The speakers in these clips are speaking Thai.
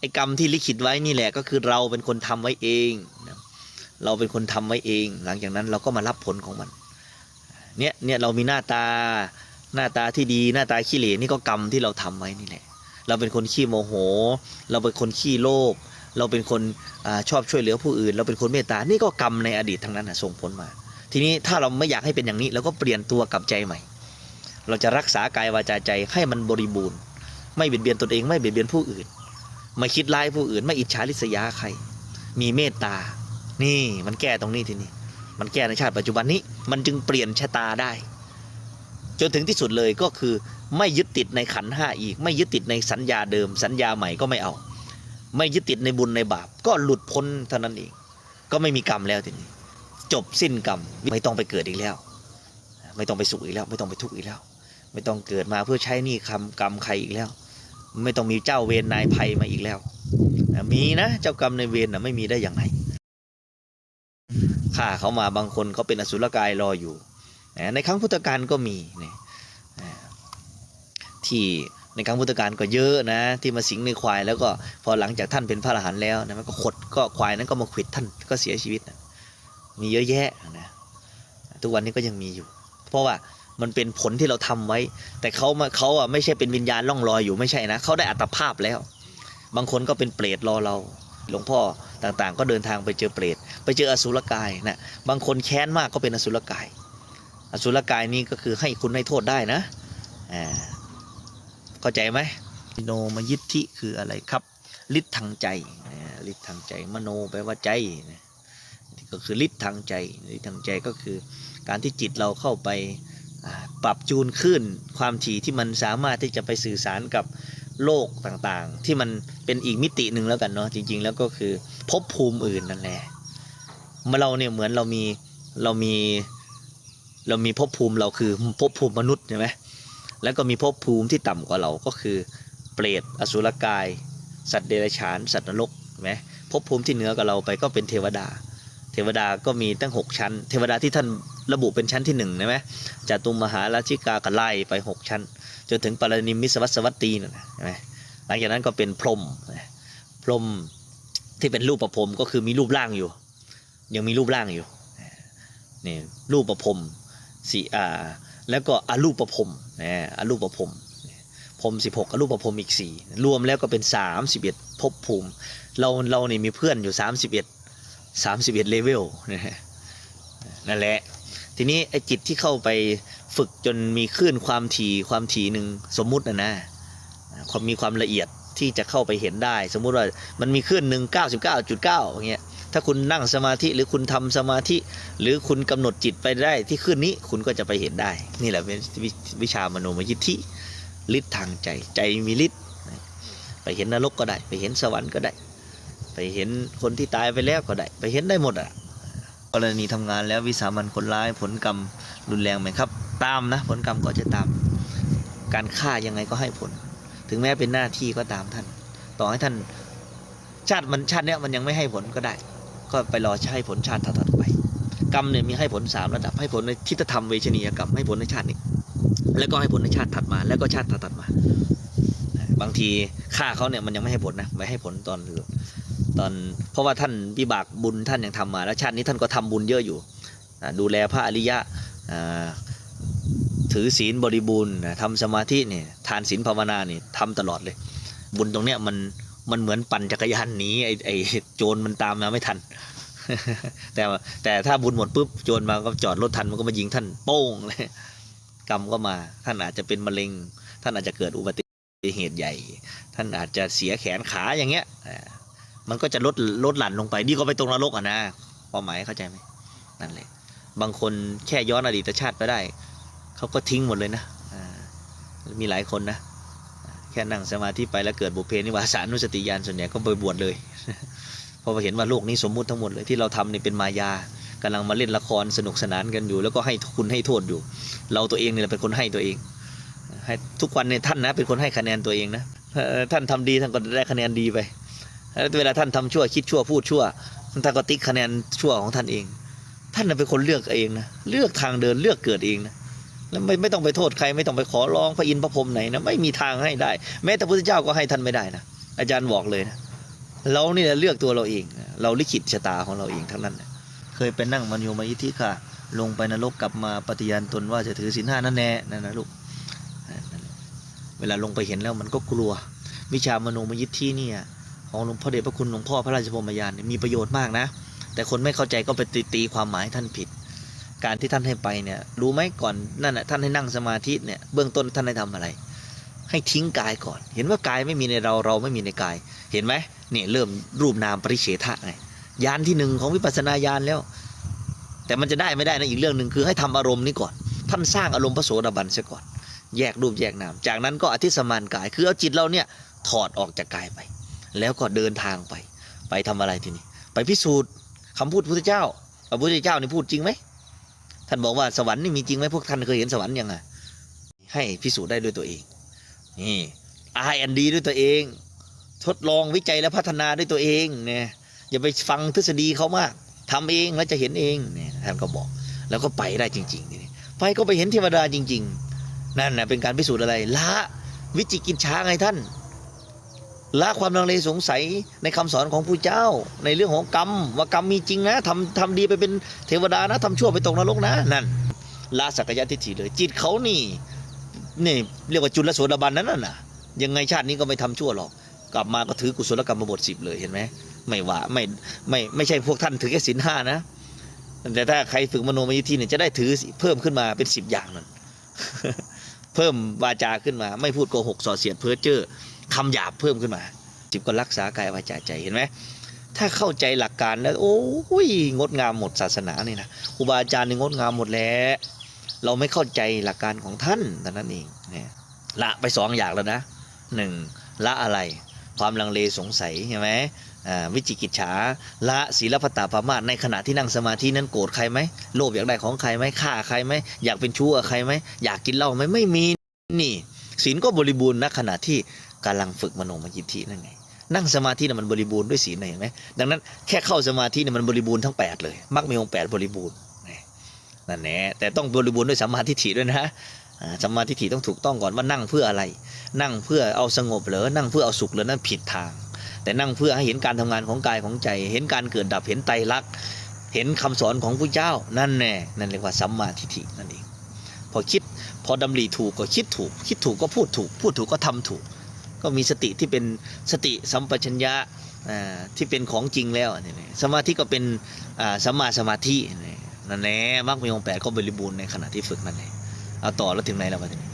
ไอ้กรรมที่ลิขิตไว้นี่แหละก็คือเราเป็นคนทำไว้เองนะเราเป็นคนทำไว้เอง หลังจากนั้นเราก็มารับผลของมัน เนี่ยเนี่ยเรามีหน้าตาหน้าตาที่ดีหน้าตาขี้เหร่นี่ก็กรรมที่เราทำไว้นี่แหละ เราเป็นคนขี้โมโห เราเป็นคนขี้โลภเราเป็นคนอชอบช่วยเหลือผู้อื่น เราเป็นคนเมตตา นี่ก็กรรมในอดีตทั้งนั้นส่งผลมา ทีนี้ถ้าเราไม่อยากให้เป็นอย่างนี้เราก็เปลี่ยนตัวกลับใจใหม่ เราจะรักษากายวาจาใจให้มันบริบูรณ์ ไม่เบียดเบียนตนเองไม่เบียดเบียนผู้อื่น ไม่คิดร้ายผู้อื่นไม่อิจฉาริษยาใคร มีเมตตา นี่มันแก้ตรงนี้ทีนี้ มันแก้ในชาติปัจจุบันนี้ มันจึงเปลี่ยนชะตาได้ จนถึงที่สุดเลยก็คือไม่ยึดติดในขันห้าอีก ไม่ยึดติดในสัญญาเดิม สัญญาใหม่ก็ไม่เอา ไม่ยึดติดในบุญในบาป ก็หลุดพ้นเท่านั้นเอง ก็ไม่มีกรรมแล้วทีนี้ จบสิ้นกรรมไม่ต้องไปเกิดอีกแล้ว ไม่ต้องไปสุขอีกแล้ว ไม่ต้องไปทุกข์อีกแล้ว ไม่ต้องเกิดมาเพื่อใช้นี้คำกรรมใครอีกแล้ว ไม่ต้องมีเจ้าเวรนายภัยมาอีกแล้วมีนะเจ้ากรรมในเวรนะไม่มีได้อย่างไรฆ่าเขามาบางคนเขาเป็นอสุรกายรออยู่ในครั้งพุทธกาลก็มีเนี่ยที่ในครั้งพุทธกาลก็เยอะนะ ที่มาสิงในควายแล้วก็พอหลังจากท่านเป็นพระอรหันต์แล้วนะมันก็ขดก็ควายนั้นก็มาขวิดท่านก็เสียชีวิตนะมีเยอะแยะนะทุกวันนี้ก็ยังมีอยู่ เพราะว่า มันเป็นผลที่เราทำไว้ แต่เขามาเขาอะไม่ใช่เป็นวิญญาณล่องลอยอยู่ไม่ใช่นะเขาได้อัตภาพแล้ว บางคนก็เป็นเปรตรอเรา หลวงพ่อต่างๆ ก็เดินทางไปเจอเปรตไปเจออสุรกายนะบางคนแค้นมากก็เป็นอสุรกาย อสุรกายนี้ก็คือให้คุณให้โทษได้นะอ่าเข้าใจไหมโนมยิทธิคืออะไรครับฤทธิ์ทางใจฤทธิ์ทางใจมโนแปลว่าใจก็คือฤทธิ์ทางใจฤทธิ์ทางใจก็คือการที่จิตเราเข้าไป ปรับจูนขึ้นความถี่ที่มันสามารถที่จะไปสื่อสารกับโลกต่างๆ ที่มันเป็นอีกมิติหนึ่งแล้วกันเนาะจริง ๆ แล้วก็คือภพภูมิอื่นนั่นแหละเมื่อเราเนี่ยเหมือนเรามีเรามีเรามีภพภูมิเราคือภพภูมิมนุษย์ใช่ไหมแล้วก็มีภพภูมิที่ต่ำกว่าเราก็คือ เปรตอสุรกาย สัตว์เดรัจฉาน สัตว์นรกใช่ไหมภพภูมิที่เหนือกว่าเราไปก็เป็นเทวดา เทวดาก็มีตั้ง 6 ชั้น เทวดาที่ท่าน ระบุเป็นชั้นที่1ใช่ไหมจตุมหาราชิกากไล่ไป 6 ชั้น จนถึงปารณิมิสวัสวัตตีนะใช่ไหมหลังจากนั้นก็เป็นพรมพรมที่เป็นรูปประพรมก็คือมีรูปร่างอยู่ ยังมีรูปร่างอยู่นี่รูปประพรมสีอ่าแล้วก็อรูปประพรมนะอรูปประพรมพรมสิบหกอรูปประพรมอีกสี่รวมแล้วก็เป็นสามสิบเอ็ดภพภูมิ เราเราเนี่ยมีเพื่อนอยู่สามสิบเอ็ดสามสิบเอ็ดเลเวลนั่นแหละ ทีนี้ไอ้จิตที่เข้าไปฝึกจนมีคลื่นความถี่ความถี่หนึ่งสมมุตินะนะความมีความละเอียดที่จะเข้าไปเห็นได้ สมมุติว่ามันมีคลื่นหนึ่งเก้าสิบเก้าจุดเก้าอย่างเงี้ยถ้าคุณนั่งสมาธิหรือคุณทำสมาธิ หรือคุณกำหนดจิตไปได้ที่คลื่นนี้คุณก็จะไปเห็นได้ นี่แหละเป็นวิวิชามโนมยิทธิฤทธิ์ทางใจใจมีฤทธิ์ไปเห็นนรกก็ได้ ไปเห็นสวรรค์ก็ได้ ไปเห็นคนที่ตายไปแล้วก็ได้ ไปเห็นได้หมดอะ กรณีทำงานแล้ววิสามันคนร้ายผลกรรมรุนแรงไหมครับ ตามนะ ผลกรรมก็จะตาม การฆ่ายังไงก็ให้ผล ถึงแม้เป็นหน้าที่ก็ตามท่าน ต่อให้ท่านชาติมันชาติเนี้ยมันยังไม่ให้ผลก็ได้ ก็ไปรอใช้ผลชาติถัดไป กรรมเนี่ยมีให้ผลสามระดับให้ผลในทิฏฐธรรมเวชนียกรรมให้ผลในชาตินี้ แล้วก็ให้ผลในชาติถัดมา แล้วก็ชาติถัดมา บางทีฆ่าเขาเนี่ยมันยังไม่ให้ผลนะไม่ให้ผลตอน ตอนเพราะว่าท่านวิบากบุญท่านยังทำมา แล้วชาตินี้ท่านก็ทำบุญเยอะอยู่ ดูแลพระอริยะถือศีลบริบูรณ์ทำสมาธินี่ทานศีลภาวนาเนี่ยทำตลอดเลย บุญตรงเนี้ยมันมันเหมือนปั่นจักรยานหนีไอ้ไอ้โจรมันตามมาไม่ทัน แต่แต่ถ้าบุญหมดปุ๊บโจรมาก็จอดรถทันมันก็มายิงท่านโป้งเลยกรรมก็มาท่านอาจจะเป็นมะเร็ง ท่านอาจจะเกิดอุบัติเหตุใหญ่ ท่านอาจจะเสียแขนขาอย่างเงี้ย มันก็จะลดลดหลั่นลงไปดีก็ไปตรงนรกอะนะความหมายเข้าใจไหมนั่นแหละบางคนแค่ย้อนอดีตชาติไปได้ เขาก็ทิ้งหมดเลยนะมีหลายคนนะแค่นั่งสมาธิไปแล้วเกิดบุพเพนิวาสานุสติญาณส่วนใหญ่ก็ไปบวชเลยเพราะเห็นว่าโลกนี้สมมุติทั้งหมดเลยที่เราทำนี่เป็นมายากำลังมาเล่นละครสนุกสนานกันอยู่ แล้วก็ให้คุณให้โทษอยู่ เราตัวเองเนี่ยเป็นคนให้ตัวเองให้ทุกวันเนี่ยท่านนะเป็นคนให้คะแนนตัวเองนะท่านทำดีท่านก็ได้คะแนนดีไป เวลาท่านทำชั่วคิดชั่วพูดชั่วท่านก็ติ๊กคะแนนชั่วของท่านเอง ท่านเป็นคนเลือกเองนะเลือกทางเดินเลือกเกิดเองนะแล้วไม่ไม่ต้องไปโทษใครไม่ต้องไปขอร้องพระอินทร์พระพรหมไหนนะไม่มีทางให้ได้ แม้แต่พระพุทธเจ้าก็ให้ท่านไม่ได้นะอาจารย์บอกเลยนะเราเนี่ยเลือกตัวเราเอง เราลิขิตชะตาของเราเองทั้งนั้นนะเคยไปนั่งมันโยมายิทธิค่ะ ลงไปนรกกลับมาปฏิญาณตนว่าจะถือศีลห้านั่นแน่นั่นนะลูกเวลาลงไปเห็นแล้วมันก็กลัว วิชามโนมยิทธิเนี่ย ของหลวงพ่อเดชพระคุณหลวงพ่อพระราชพรมยานมีประโยชน์มากนะ แต่คนไม่เข้าใจก็ไปตีตีความหมายท่านผิด การที่ท่านให้ไปเนี่ยรู้ไหมก่อนนั่นน่ะท่านให้นั่งสมาธิเนี่ยเบื้องต้นท่านให้ทำอะไร ให้ทิ้งกายก่อน เห็นว่ากายไม่มีในเราเราไม่มีในกาย เห็นไหมเนี่ยเริ่มรูปนามปริเฉทะไงยานที่หนึ่งของวิปัสสนาญาณแล้ว แต่มันจะได้ไม่ได้นะอีกเรื่องหนึ่งคือให้ทำอารมณ์นี้ก่อน ท่านสร้างอารมณ์พระโสดาบันเสียก่อน แยกรูปแยกนาม จากนั้นก็อธิสมานกาย คือเอาจิตเราเนี่ยถอดออกจากกายไป แล้วก็เดินทางไป ไปทำอะไรทีนี้ไปพิสูจน์คำพูดพระพุทธเจ้าพระพุทธเจ้านี่พูดจริงไหมท่านบอกว่าสวรรค์นี่มีจริงไหมพวกท่านเคยเห็นสวรรค์ยังไงให้พิสูจน์ได้ด้วยตัวเองนี่ R&D ด้วยตัวเอง ทดลองวิจัยและพัฒนาด้วยตัวเองเนี่ยอย่าไปฟังทฤษฎีเขามากทำเองแล้วจะเห็นเองเนี่ยท่านก็บอก แล้วก็ไปได้จริงๆทีนี่ไปก็ไปเห็นเทวดาจริง ๆ นั่นนะเป็นการพิสูจน์อะไรละวิจิกิจฉาไงท่าน ละความลังเลสงสัยในคำสอนของผู้เจ้า ในเรื่องของกรรม ว่ากรรมมีจริงนะทำทำดีไปเป็นเทวดานะทำชั่วไปตกนรกนะนั่นละสักยะทิฏฐิเลย จิตเขานี่นี่เรียกว่าจุลโสดาบันนั้นน่ะยังไงชาตินี้ก็ไม่ทำชั่วหรอก กลับมาก็ถือกุศลกรรมบทสิบเลยเห็นไหมไม่ว่าไม่ไม่ไม่ใช่พวกท่านถือแค่ศีลห้านะ แต่ถ้าใครฝึกมโนมยิทธิเนี่ยจะได้ถือเพิ่มขึ้นมาเป็นสิบอย่างนั่นเพิ่มวาจาขึ้นมา ไม่พูดโกหกส่อเสียดเพ้อเจ้อ คำหยาบเพิ่มขึ้นมาจิบก็รักษากายวาจาใจเห็นไหมถ้าเข้าใจหลักการแล้วโอ้ยงดงามหมดศาสนาเนี่ยนะครูบาอาจารย์นี่งดงามหมดแล้วเราไม่เข้าใจหลักการของท่านแต่นั้นเองเนี่ยละไปสองอย่างแล้วนะหนึ่งละอะไรความลังเลสงสัยใช่ไหมวิจิกิจฉาละศีลพัตตาปามาสในขณะที่นั่งสมาธินั้นโกรธใครไหมโลภอยากได้ของใครไหมฆ่าใครไหมอยากเป็นชู้กับใครไหมอยากกินเหล้าไหมไม่มีนี่ศีลก็บริบูรณ์ณขณะที่ กำลังฝึกมโนมยิทธินั่นไง นั่งสมาธิน่ะมันบริบูรณ์ด้วยศีลเห็นไหมดังนั้นแค่เข้าสมาธิเนี่ยมันบริบูรณ์ทั้ง 8 เลยมรรคมีองค์แปดบริบูรณ์นั่นแหละแต่ต้องบริบูรณ์ด้วยสัมมาทิฏฐิด้วยนะสัมมาทิฏฐิต้องถูกต้องก่อนว่านั่งเพื่ออะไร นั่งเพื่อเอาสงบเหรอนั่งเพื่อเอาสุขเหรอนั่นผิดทาง แต่นั่งเพื่อให้เห็นการทำงานของกายของใจ เห็นการเกิดดับเห็นไตรลักษณ์เห็นคำสอนของผู้เจ้านั่นแน่นั่นเรียกว่าสัมมาทิฏฐินั่นเองพอคิดพอดำริถูกก็คิดถูก คิดถูกก็พูดถูก พูดถูกก็ทำถูก ก็มีสติที่เป็นสติสัมปชัญญะที่เป็นของจริงแล้วสมาธิก็เป็นสัมมาสมาธินี่นั่นแหน่มรรคมีองค์แปดก็บริบูรณ์ในขณะที่ฝึกนั่นเองเอาต่อแล้วถึงไหนแล้วมาทีนี้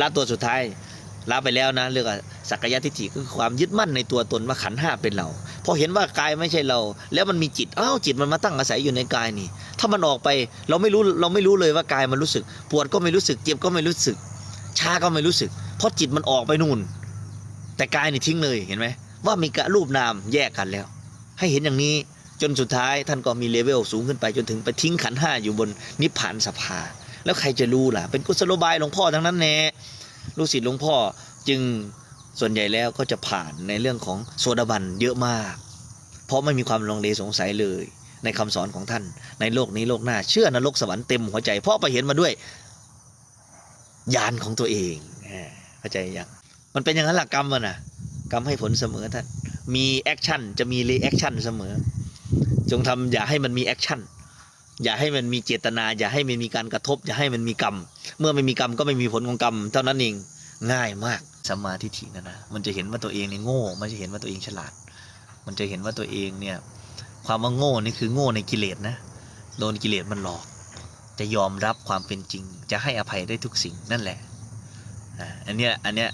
ละตัวสุดท้ายละไปแล้วนะเรื่องสักกายทิฏฐิคือความยึดมั่นในตัวตนว่าขันห้าเป็นเราพอเห็นว่ากายไม่ใช่เรา แล้วมันมีจิตอ้าวจิตมันมาตั้งอาศัยอยู่ในกายนี่ ถ้ามันออกไปเราไม่รู้เราไม่รู้เลยว่ากายมันรู้สึก ปวดก็ไม่รู้สึกเจ็บก็ไม่รู้สึกชาก็ไม่รู้สึก เพราะจิตมันออกไปนู่น แต่กายนี่ทิ้งเลยเห็นไหมว่ามีกะรูปนามแยกกันแล้ว ให้เห็นอย่างนี้จนสุดท้ายท่านก็มีเลเวลสูงขึ้นไปจนถึงไปทิ้งขันห้าอยู่บนนิพพานสภา แล้วใครจะรู้ล่ะ เป็นกุศโลบายหลวงพ่อทั้งนั้นแน่ลูกศิษย์หลวงพ่อจึงส่วนใหญ่แล้วก็จะผ่านในเรื่องของโซดาบันเยอะมาก เพราะไม่มีความลังเลสงสัยเลย ในคำสอนของท่าน ในโลกนี้โลกหน้าเชื่อนรกสวรรค์เต็มหัวใจ เพราะไปเห็นมาด้วยญาณของตัวเองเข้าใจยัง มันเป็นอย่างนั้นหลักกรรมมันนะกรรมให้ผลเสมอท่านมีแอคชั่นจะมีรีแอคชั่นเสมอ จงทำอย่าให้มันมีแอคชั่นอย่าให้มันมีเจตนา อย่าให้มันมีการกระทบ อย่าให้มันมีกรรม เมื่อไม่มีกรรมก็ไม่มีผลของกรรมเท่านั้นเองง่ายมากสัมมาทิฏฐินะนะมันจะเห็นว่าตัวเองเนี่ยโง่ มันจะเห็นว่าตัวเองฉลาด มันจะเห็นว่าตัวเองเนี่ยความว่าโง่นี่คือโง่ในกิเลสนะโดนกิเลสมันหลอก จะยอมรับความเป็นจริง จะให้อภัยได้ทุกสิ่งนั่นแหละอันเนี้ยอันเนี้ย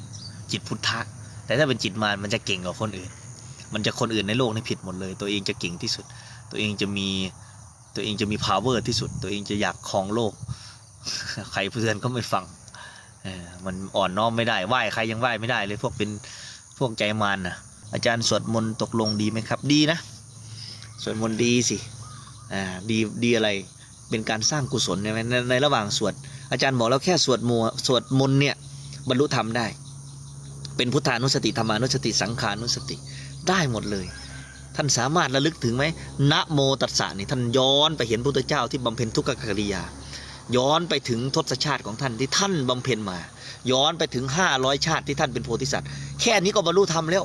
จิตพุทธะ แต่ถ้าเป็นจิตมารมันจะเก่งกว่าคนอื่น มันจะคนอื่นในโลกนี่ผิดหมดเลย ตัวเองจะเก่งที่สุด ตัวเองจะมีตัวเองจะมี power ที่สุด ตัวเองจะอยากครองโลก ใครเพื่อนก็ไม่ฟังมันอ่อนน้อมไม่ได้ไหว้ใครยังไหว้ไม่ได้เลยพวกเป็นพวกใจมารนะอาจารย์สวดมนต์ตกลงดีไหมครับ ดีนะสวดมนต์ดีสิอ่าดีดีอะไรเป็นการสร้างกุศลใช่ไหมในในระหว่างสวดอาจารย์บอกแล้วแค่สวดมัวสวดมนต์เนี่ยบรรลุธรรมได้ เป็นพุทธานุสติธรรมานุสติสังขานุสติได้หมดเลย ท่านสามารถระลึกถึงไหมนะโมตัสสะนี่ท่านย้อนไปเห็นพระพุทธเจ้าที่บำเพ็ญทุกขกิริยา ย้อนไปถึงทศชาติของท่านที่ท่านบำเพ็ญมา ย้อนไปถึง 500 ชาติที่ท่านเป็นโพธิสัตว์ แค่นี้ก็บรรลุธรรมแล้ว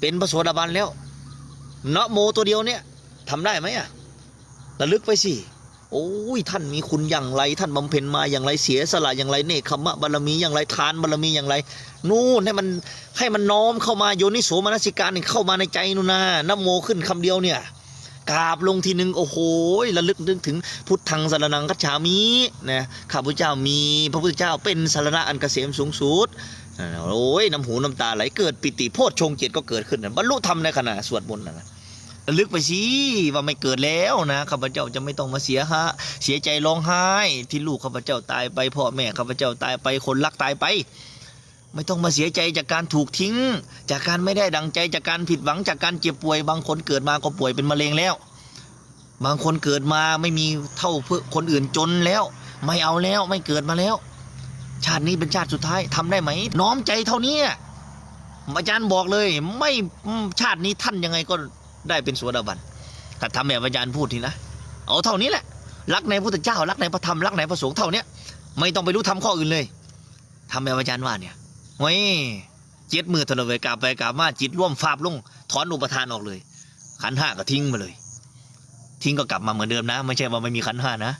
เป็นพระโสดาบันแล้วนะโมตัวเดียวเนี่ยทำได้ไหมอะระลึกไปสิ โอ้ยท่านมีคุณอย่างไร ท่านบำเพ็ญมาอย่างไรเสียสละอย่างไรเนคขมะบารมีอย่างไรทานบารมีอย่างไร นู่นให้มันให้มันน้อมเข้ามาโยนิโสมนสิการเข้ามาในใจนู่นนะนโมขึ้นคำเดียวเนี่ยกราบลงทีหนึ่งโอ้โหระลึกนึกถึงพุทธังสารนังคัจฉามินะข้าพุทธเจ้ามีพระพุทธเจ้าเป็นสารณะอันเกษมสูงสุดโอ้ยน้ำหูน้ำตาไหลเกิดปิติโพชฌงเจตก็เกิดขึ้นบรรลุธรรมในขณะสวดมนต์นะ ลึกไปสิว่าไม่เกิดแล้วนะข้าพเจ้าจะไม่ต้องมาเสียฮะเสียใจร้องไห้ที่ลูกข้าพเจ้าตายไปพ่อแม่ข้าพเจ้าตายไปคนรักตายไป ไม่ต้องมาเสียใจจากการถูกทิ้ง จากการไม่ได้ดังใจจากการผิดหวังจากการเจ็บป่วย บางคนเกิดมาก็ป่วยเป็นมะเร็งแล้ว บางคนเกิดมาไม่มีเท่าเพื่อคนอื่นจนแล้ว ไม่เอาแล้วไม่เกิดมาแล้ว ชาตินี้เป็นชาติสุดท้ายทำได้ไหม น้อมใจเท่านี้อาจารย์บอกเลย ไม่ชาตินี้ท่านยังไงก็ ได้เป็นสวดาบันแต่ทำแบบอาจารย์พูดทีนะเอาเท่านี้แหละรักในพระพุทธเจ้ารักในพระธรรมรักในพระสงฆ์เท่าเนี้ยไม่ต้องไปรู้ทำข้ออื่นเลยทำแบบอาจารย์ว่าเนี่ยเฮ้ยเจ็ดมือถนนไปกราบไปกาบมาจิตร่วมฟาบลงถอนอุปทานออกเลย ขันห้าก็ทิ้งมาเลย ทิ้งก็กลับมาเหมือนเดิมนะ ไม่ใช่ว่าไม่มีขันห้านะ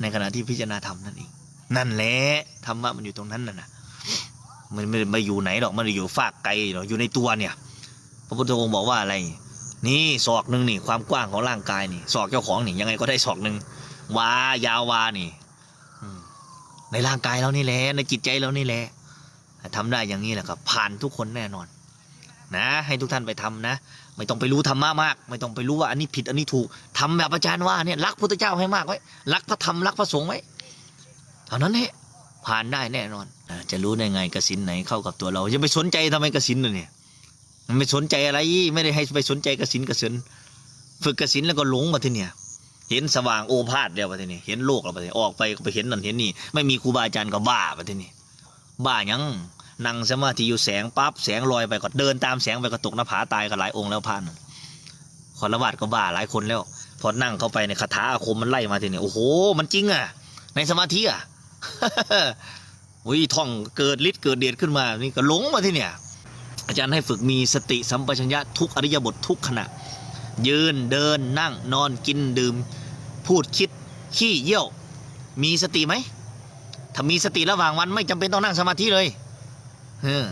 ในขณะที่พิจารณาธรรมนั่นเองนั่นแหละธรรมะมันอยู่ตรงนั้นน่ะนะมันไม่ได้มาอยู่ไหนหรอกมันอยู่ฝากไกลหรอกอยู่ในตัวเนี่ย พระพุทธองค์บอกว่าอะไร นี่ศอกหนึ่งนี่ความกว้างของร่างกายนี่ศอกเจ้าของนี่ยังไงก็ได้ศอกหนึ่งวายาววานี่ในร่างกายเรานี่แหละในจิตใจเรานี่แหละทำได้อย่างนี้แหละครับ ผ่านทุกคนแน่นอน นะ ให้ทุกท่านไปทำนะ ไม่ต้องไปรู้ธรรมะมาก ไม่ต้องไปรู้ว่าอันนี้ผิดอันนี้ถูกทำแบบอาจารย์ว่าเนี่ยรักพุทธเจ้าให้มากไว้รักพระธรรมรักพระสงฆ์ไว้เท่านั้นแหละผ่านได้แน่นอนจะรู้ได้ไงกสินไหนเข้ากับตัวเราจะไปสนใจทำไมกสินเนี่ย มันไม่สนใจอะไร ไม่ได้ให้ไปสนใจกสินกสินฝึกกสินแล้วก็หลงมาที่เนี่ย เห็นสว่างโอภาสแล้วมาที่นี่เห็นโลกแล้วมาทีออกไปก็ไปเห็นนั่นเห็นนี่ ไม่มีครูบาอาจารย์ก็บ้ามาที่นี่บ้ายังนั่งสมาธิอยู่แสงปั๊บแสงลอยไปก็เดินตามแสงไปก็ตกหน้าผาตายกันหลายองค์แล้วพานนคอรวาดก็บ้าหลายคนแล้ว พอนั่งเข้าไปในคาถาอาคมมันไล่มาทีนี้โอ้โห มันจริงอะ ในสมาธิอะวิท่องเกิดฤทธิ์เกิดเดชขึ้นมานี่ก็หลงมาที่เนี่ย อาจารย์ให้ฝึกมีสติสัมปชัญญะทุกอริยบททุกขณะ ยืนเดินนั่งนอนกินดื่ม พูดคิดขี้เยี่ยว มีสติไหมถ้ามีสติระหว่างวันไม่จำเป็นต้องนั่งสมาธิเลยเออ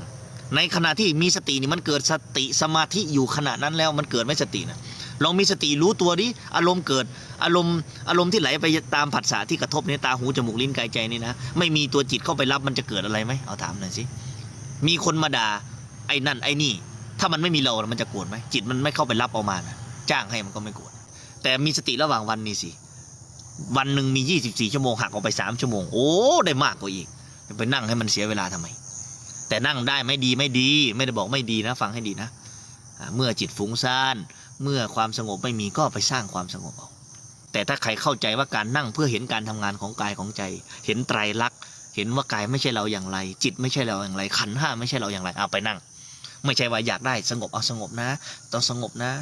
ในขณะที่มีสตินี่มันเกิดสติสมาธิอยู่ขณะนั้นแล้วมันเกิดไม่สตินะลองมีสติรู้ตัวดิอารมณ์เกิดอารมณ์อารมณ์ที่ไหลไปตามผัสสะที่กระทบเนี่ยตาหูจมูกลิ้นกายใจนี่นะไม่มีตัวจิตเข้าไปรับมันจะเกิดอะไรไหมเอาถามหน่อยสิมีคนมาด่า อ้นั่นไอ้นี่ ถ้ามันไม่มีเรามันจะโกรธไหมจิตมันไม่เข้าไปรับเอามานะจ้างให้มันก็ไม่โกรธแต่มีสติระหว่างวันนี่สิวันหนึ่งมี 24 ชั่วโมงหักออกไป 3 ชั่วโมง โอ้ได้มากกว่าอีกไปนั่งให้มันเสียเวลาทำไม แต่นั่งได้ไม่ดีไม่ดี ไม่ได้บอกไม่ดีนะ ฟังให้ดีนะเมื่อจิตฟุ้งซ่านเมื่อความสงบไม่มีก็ไปสร้างความสงบเอาแต่ถ้าใครเข้าใจว่าการนั่งเพื่อเห็นการทำงานของกายของใจ เห็นไตรลักษณ์เห็นว่ากายไม่ใช่เราอย่างไร จิตไม่ใช่เราอย่างไร ขันห้าไม่ใช่เราอย่างไรเอาไปนั่ง ไม่ใช่ว่าอยากได้สงบเอาสงบนะ ต้องสงบนะ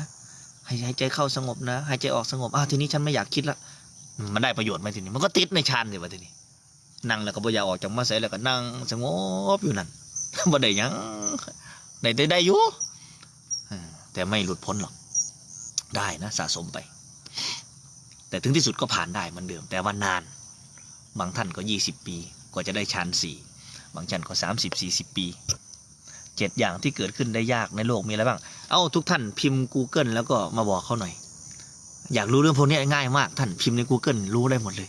ให้หายใจเข้าสงบนะหายใจออกสงบอ้าวทีนี้ฉันไม่อยากคิดละมันได้ประโยชน์ไหมทีนี้มันก็ติดในฌานเลยวะทีนี้นั่งแล้วก็บ่อยากออกจากมาใส่แล้วก็นั่งสงบอยู่นั่นบ่ได้ยังได้ได้ได้อยู่แต่ไม่หลุดพ้นหรอกได้นะสะสมไป แต่ถึงที่สุดก็ผ่านได้เหมือนเดิม แต่ว่านาน บางท่านก็ยี่สิบปีกว่าจะได้ฌานสี่บางท่านก็สามสิบสี่สิบปี เจ็ดอย่างที่เกิดขึ้นได้ยากในโลกมีอะไรบ้าง เอ้าทุกท่านพิมพ์ Google แล้วก็มาบอกเขาหน่อย อยากรู้เรื่องพวกนี้ง่ายมาก ท่านพิมพ์ใน Google รู้ได้หมดเลย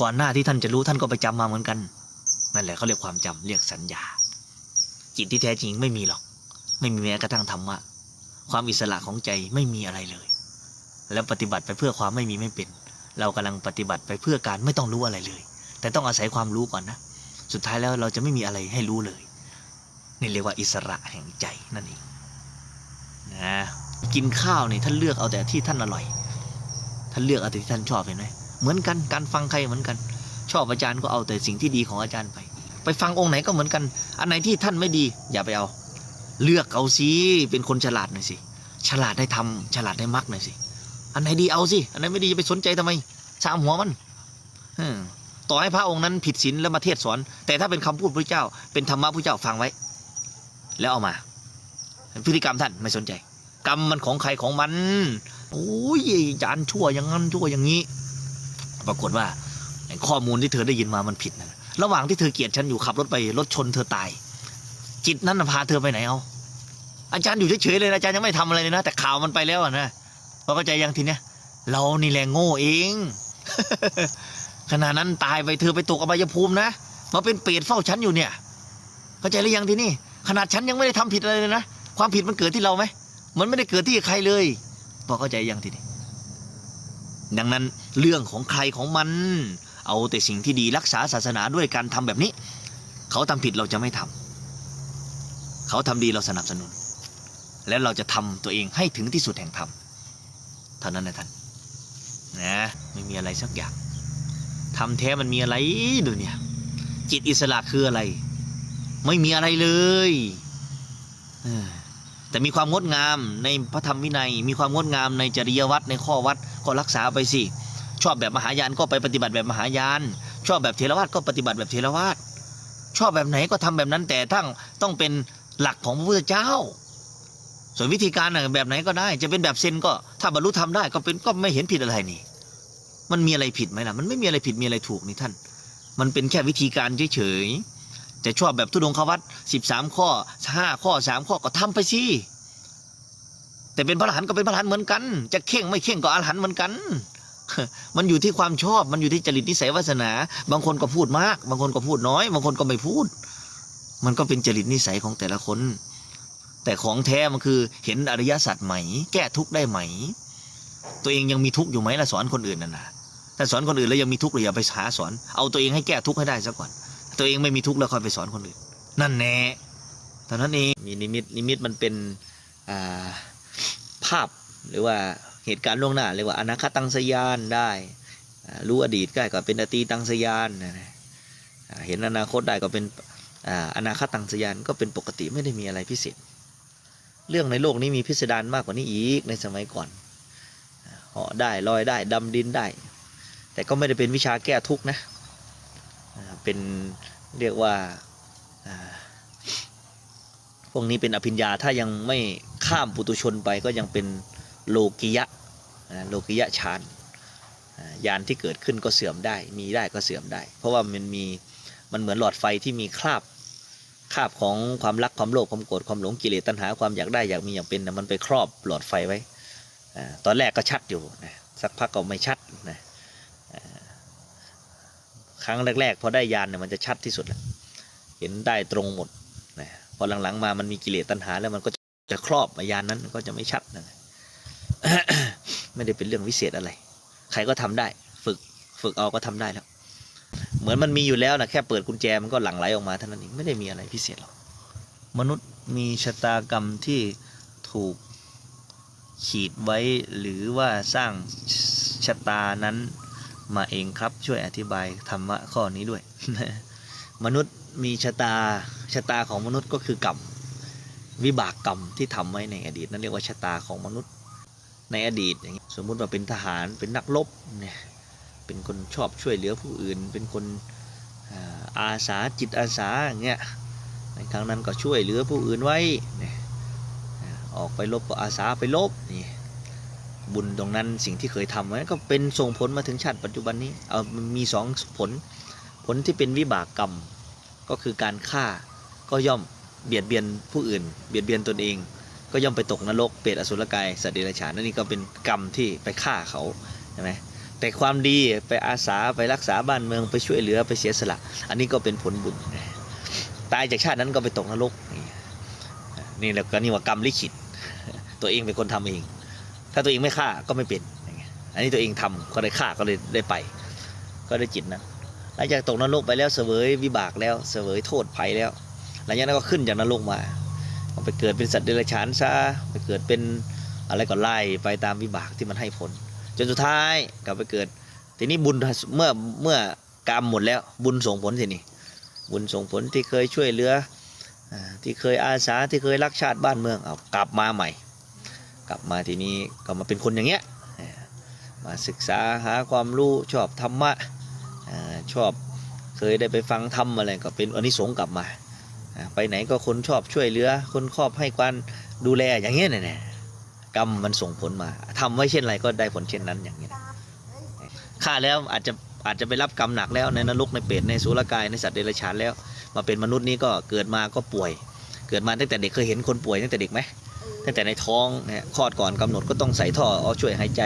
ก่อนหน้าที่ท่านจะรู้ท่านก็ไปจำมาเหมือนกัน นั่นแหละเขาเรียกความจำเรียกสัญญา จิตที่แท้จริงไม่มีหรอก ไม่มีแม้กระทั่งธรรมะความอิสระของใจไม่มีอะไรเลย แล้วปฏิบัติไปเพื่อความไม่มีไม่เป็น เรากำลังปฏิบัติไปเพื่อการไม่ต้องรู้อะไรเลย แต่ต้องอาศัยความรู้ก่อนนะ สุดท้ายแล้วเราจะไม่มีอะไรให้รู้เลย นี่เรียกว่าอิสระแห่งใจนั่นเองนะกินข้าวนี่ท่านเลือกเอาแต่ที่ท่านอร่อย ท่านเลือกเอาแต่ที่ท่านชอบเห็นไหมเหมือนกันการฟังใครเหมือนกัน ชอบอาจารย์ก็เอาแต่สิ่งที่ดีของอาจารย์ไป ไปฟังองค์ไหนก็เหมือนกัน อันไหนที่ท่านไม่ดี อย่าไปเอา เลือกเอาสิเป็นคนฉลาดหน่อยสิฉลาดได้ทำฉลาดได้มักหน่อยสิ อันไหนดีเอาสิ อันไหนไม่ดีจะไปสนใจทำไมสามหัวมันเออ ต่อให้พระองค์นั้นผิดศีลแล้วมาเทศน์สอน แต่ถ้าเป็นคำพูดพระเจ้า เป็นธรรมะพระเจ้าฟังไว้ แล้วเอามา พฤติกรรมท่านไม่สนใจ กรรมมันของใครของมันโอ้ยจารย์ชั่วอย่างนั้นชั่วอย่างนี้ ปรากฏว่าข้อมูลที่เธอได้ยินมามันผิดนะระหว่างที่เธอเกลียดฉันอยู่ขับรถไปรถชนเธอตาย จิตนั้นพาเธอไปไหนเอาอาจารย์อยู่เฉยๆเลยนะอาจารย์ยังไม่ทำอะไรเลยนะแต่ข่าวมันไปแล้วนะเข้าใจยังทีเนี้ยเรานี่แหละโง่เอง ขณะนั้นตายไปเธอไปตกอบายภูมินะมาเป็นเปรตเฝ้าฉันอยู่เนี่ย เข้าใจหรือยังทีนี่ ขนาดฉันยังไม่ได้ทำผิดอะไรเลยนะความผิดมันเกิดที่เราไหมมันไม่ได้เกิดที่ใครเลยพอเข้าใจยังทีนี้ดังนั้นเรื่องของใครของมัน เอาแต่สิ่งที่ดีรักษาศาสนาด้วยการทำแบบนี้ เขาทำผิดเราจะไม่ทำเขาทำดีเราสนับสนุน แล้วเราจะทำตัวเองให้ถึงที่สุดแห่งธรรมเท่านั้นนะท่านนะไม่มีอะไรสักอย่าง ทำแท้มันมีอะไรดูเนี่ย จิตอิสระคืออะไร ไม่มีอะไรเลยแต่มีความงดงามในพระธรรมวินัย มีความงดงามในจริยวัดในข้อวัดก็รักษาไปสิ ชอบแบบมหายานก็ไปปฏิบัติแบบมหายาน ชอบแบบเทรวาสก็ปฏิบัติแบบเทรวาสชอบแบบไหนก็ทำแบบนั้นแต่ทั้งต้องเป็นหลักของพระพุทธเจ้า ส่วนวิธีการแบบไหนก็ได้ จะเป็นแบบเซนก็ถ้าบรรลุทำได้ก็เป็นก็ไม่เห็นผิดอะไรนี่ มันมีอะไรผิดไหมล่ะ มันไม่มีอะไรผิดมีอะไรถูกนี่ท่าน มันเป็นแค่วิธีการเฉยๆจะชอบแบบทุดงควัตสิบสามข้อห้าข้อสามข้อก็ทำไปสิแต่เป็นพระอรหันต์ก็เป็นพระอรหันต์เหมือนกัน จะเข่งไม่เข่งก็อรหันต์เหมือนกัน มันอยู่ที่ความชอบ มันอยู่ที่จริตนิสัยวาสนา บางคนก็พูดมาก บางคนก็พูดน้อย บางคนก็ไม่พูด มันก็เป็นจริตนิสัยของแต่ละคน แต่ของแท้มันคือเห็นอริยสัจไหม แก้ทุกข์ได้ไหม ตัวเองยังมีทุกข์อยู่ไหมล่ะสอนคนอื่นน่ะนะถ้าสอนคนอื่นแล้วยังมีทุกข์เลยอย่าไปหาสอน เอาตัวเองให้แก้ทุกข์ให้ได้ซะก่อน ตัวเองไม่มีทุกข์แล้วค่อยไปสอนคนอื่น นั่นแน่ตอนนั้นเองมีนิมิตนิมิตมันเป็นาภาพหรือว่าเหตุการณ์ล่วงหน้าเรียกว่าอนาคตังสยานได้ รู้อดีตได้ก็เป็นอตีตังสยานเห็นอนาคตได้ก็เป็นอ่าอนาคตังสยานก็เป็นปกติไม่ได้มีอะไรพิเศษ เรื่องในโลกนี้มีพิสดารมากกว่านี้อีกในสมัยก่อน เหาะได้ลอยได้ดำดินได้ แต่ก็ไม่ได้เป็นวิชาแก้ทุกข์นะเป็นเรียกว่าอ่าพวกนี้เป็นอภิญญาถ้ายังไม่ข้ามปุตุชนไปก็ยังเป็นโลกิยะอ่าโลกิยะฌานอ่ายานที่เกิดขึ้นก็เสื่อมได้ มีได้ก็เสื่อมได้ เพราะว่ามันมีมันเหมือนหลอดไฟที่มีคราบคราบของความรักความโลภความโกรธความหลงกิเลสตัณหาความอยากได้อยากมีอยากเป็นนะมันไปครอบหลอดไฟไว้ ตอนแรกก็ชัดอยู่นะสักพักก็ไม่ชัดนะครั้งแรกๆพอได้ยานเนี่ยมันจะชัดที่สุดแหละเห็นได้ตรงหมดนะพอหลังๆมามันมีกิเลสตัณหา แล้วมันก็จะครอบมายานนั้นก็จะไม่ชัดนะไม่ได้เป็นเรื่องวิเศษอะไร ใครก็ทำได้ ฝึกฝึกเอาก็ทำได้แล้ว เหมือนมันมีอยู่แล้วนะแค่เปิดกุญแจมันก็หลั่งไหลออกมาเท่านั้นเองไม่ได้มีอะไรพิเศษหรอกมนุษย์มีชะตากรรมที่ถูก ขีดไว้หรือว่าสร้างชะตานั้นมาเองครับช่วยอธิบายธรรมะข้อนี้ด้วย มนุษย์มีชะตาชะตาของมนุษย์ก็คือกรรมวิบากกรรมที่ทำไว้ในอดีตนั่นเรียกว่าชะตาของมนุษย์ในอดีตอย่างนี้สมมุติว่าเป็นทหารเป็นนักรบเนี่ยเป็นคนชอบช่วยเหลือผู้อื่น เป็นคนอาอาสาจิตอาสาอย่างเงี้ยในครั้งนั้นก็ช่วยเหลือผู้อื่นไว้เนี่ย ออกไปลบก็อาสาไปลบนี่บุญตรงนั้นสิ่งที่เคยทำไว้ก็เป็นส่งผลมาถึงชาติปัจจุบันนี้เอามีสองผล ผลที่เป็นวิบากกรรม ก็คือการฆ่าก็ย่อมเบียดเบียนผู้อื่น เบียดเบียนตนเอง ก็ย่อมไปตกนรกเปรตอสุรกายสัตว์เดรัจฉานนั่นนี่ก็เป็นกรรมที่ไปฆ่าเขาใช่ไหมแต่ความดีไปอาสาไปรักษาบ้านเมืองไปช่วยเหลือไปเสียสละ อันนี้ก็เป็นผลบุญตายจากชาตินั้นก็ไปตกนรกนี่นี่แหละก็นี่ว่ากรรมลิขิต ตัวเองเป็นคนทำเอง ถ้าตัวเองไม่ฆ่าก็ไม่เป็นอย่างเงี้ยอันนี้ตัวเองทำก็ได้ฆ่าก็เลยได้ไป ก็ได้จิตนั้นหลังจากตกนรกไปแล้วเสวยวิบากแล้วเสวยโทษภัยแล้ว หลังจากนั้นก็ขึ้นจากนรกมาไปเกิดเป็นสัตว์เดรัจฉานซะไปเกิดเป็นอะไรก็ไล่ไปตามวิบากที่มันให้ผล จนสุดท้ายกลับไปเกิด ทีนี้บุญเมื่อเมื่อกรรมหมดแล้วบุญส่งผลสินี่บุญส่งผลที่เคยช่วยเหลือที่เคยอาสาที่เคยรักชาติบ้านเมืองเอากลับมาใหม่ กลับมาทีนี้ก็มาเป็นคนอย่างเงี้ยมาศึกษาหาความรู้ชอบธรรมะอชอบเคยได้ไปฟังธรรมอะไรก็เป็นอันนี้สงส์กลับมา ไปไหนก็คนชอบช่วยเหลือ คนชอบให้การดูแลอย่างเงี้ยเนี่ยกรรมมันส่งผลมาทำไว้เช่นไรก็ได้ผลเช่นนั้นอย่างนี้นะฆ่าแล้วอาจจะอาจจะไปรับกรรมหนักแล้วในนรกในเปรตในสุรกายในสัตว์เดรัจฉานแล้ว มาเป็นมนุษย์นี้ก็เกิดมาก็ป่วย เกิดมาตั้งแต่เด็กเคยเห็นคนป่วยตั้งแต่เด็กไหม ตั้งแต่ในท้องเนี่ยคลอดก่อนกำหนดก็ต้องใส่ท่อเอาช่วยหายใจ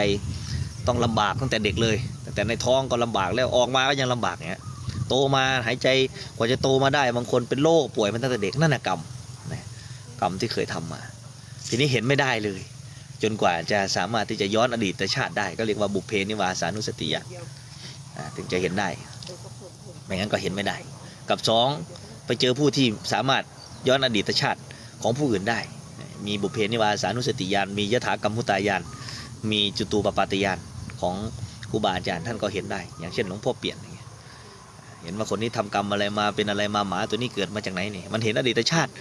ต้องลำบากตั้งแต่เด็กเลย ตั้งแต่ในท้องก็ลำบากแล้วออกมาก็ยังลำบากเนี่ยโตมาหายใจกว่าจะโตมาได้บางคนเป็นโรคป่วยมันตั้งแต่เด็กนั่นนะกรรมนะกรรมที่เคยทำมา ทีนี้เห็นไม่ได้เลย จนกว่าจะสามารถที่จะย้อนอดีตชาติได้ ก็เรียกว่าบุพเพนิวาสานุสติญาณอ่าถึงจะเห็นได้ไม่งั้นก็เห็นไม่ได้ กับสองไปเจอผู้ที่สามารถย้อนอดีตชาติของผู้อื่นได้ มีบุพเพนิวาสานุสติญาณมียถากรรมุตายานมีจุตูปปาติยานของครูบาอาจารย์ท่านก็เห็นได้ อย่างเช่นหลวงพ่อเปลี่ยนเห็นว่าคนนี้ทำกรรมอะไรมาเป็นอะไรมาหมาตัวนี้เกิดมาจากไหนนี่มันเห็นอดีตชาติ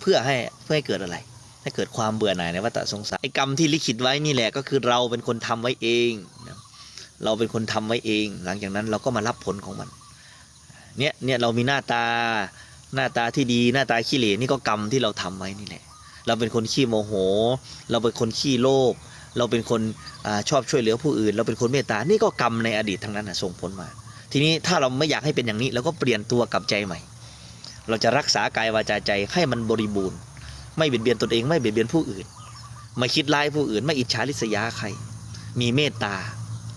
เพื่อให้เพื่อให้เกิดอะไร ให้เกิดความเบื่อหน่ายในวัฏสงสารไอ้กรรมที่ลิขิตไว้นี่แหละก็คือเราเป็นคนทำไว้เองเราเป็นคนทำไว้เอง หลังจากนั้นเราก็มารับผลของมันเนี่ยเนี่ยเรามีหน้าตาหน้าตาที่ดีหน้าตาขี้เหร่นี่ก็กรรมที่เราทำไว้นี่แหละ เราเป็นคนขี้โมโห เราเป็นคนขี้โลภเราเป็นคนอชอบช่วยเหลือผู้อื่น เราเป็นคนเมตตา นี่ก็กรรมในอดีตทั้งนั้นนะส่งผลมา ทีนี้ถ้าเราไม่อยากให้เป็นอย่างนี้เราก็เปลี่ยนตัวกับใจใหม่ เราจะรักษากายวาจาใจให้มันบริบูรณ์ ไม่เบียดเบียนตนเองไม่เบียดเบียนผู้อื่น ไม่คิดร้ายผู้อื่น ไม่อิจฉาริษยาใคร มีเมตตา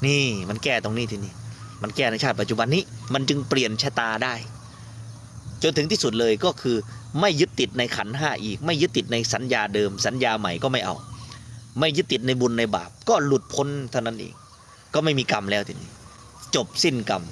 นี่มันแก้ตรงนี้ทีนี้ มันแก้ในชาติปัจจุบันนี้ มันจึงเปลี่ยนชะตาได้ จนถึงที่สุดเลยก็คือ ไม่ยึดติดในขันห้าอีก ไม่ยึดติดในสัญญาเดิม สัญญาใหม่ก็ไม่เอา ไม่ยึดติดในบุญในบาป ก็หลุดพ้นเท่านั้นเอง ก็ไม่มีกรรมแล้วทีนี้ จบสิ้นกรรม